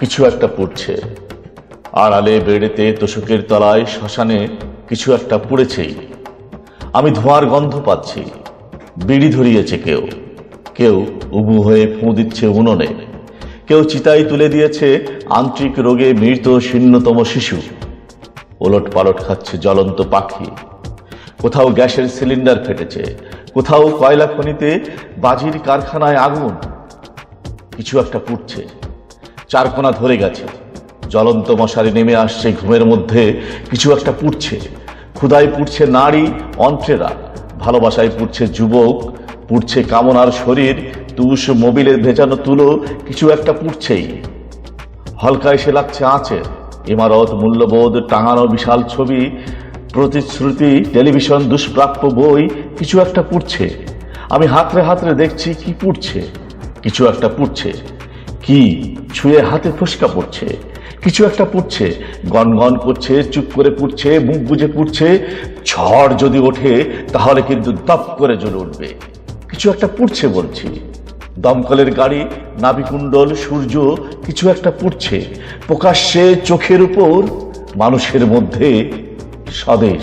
কিছু একটা পড়ছে। আড়ালে বেড়েতে তোষকের তলায় শ্মশানে কিছু একটা পড়েছেই। আমি ধোঁয়ার গন্ধ পাচ্ছি, বিড়ি ধরিয়েছে কেউ। কেউ উবু হয়ে ফুঁ দিচ্ছে উনুনে। কেউ চিতাই তুলে দিয়েছে আন্তরিক রোগে মৃত শূন্যতম শিশু। ওলট পালট খাচ্ছে জ্বলন্ত পাখি। কোথাও গ্যাসের সিলিন্ডার ফেটেছে, কোথাও কয়লা খনিতে বাজির কারখানায় আগুন। কিছু একটা পুড়ছে। চারকোনা ধরে গেছে। জ্বলন্ত মশারি নেমে আসছে ঘুমের মধ্যে, কিছু একটা পুড়ছে। ক্ষুদায় পুড়ছে নারী, অন্ত্রেরা। ভালোবাসায় পুড়ছে যুবক, পুড়ছে কামনার শরীর, তুষ মোবিলের ভেজানো তুলো, কিছু একটা পুড়ছেই। হলকা এসে লাগছে আঁচে ইমারত, মূল্যবোধ, টাঙানো বিশাল ছবি, প্রতিশ্রুতি, টেলিভিশন, দুষ্প্রাপ্য বই, কিছু একটা পুড়ছে। আমি হাতরে হাতরে দেখছি কি পুড়ছে। কিছু একটা পুড়ছে। কি ছুঁয়ে হাতে ফুসকা পড়ছে, কিছু একটা পুড়ছে গনগন করছে, চুপ করে পুড়ছে, মুখ বুঝে পুড়ছে, ঝড় যদি ওঠে তাহলে কিন্তু দপ করে জ্বলে উঠবে। কিছু একটা পুড়ছে বলছি, দমকলের গাড়ি নাবিকুণ্ডল সূর্য, কিছু একটা পুড়ছে, প্রকাশ্যে চোখের উপর মানুষের মধ্যে স্বদেশ।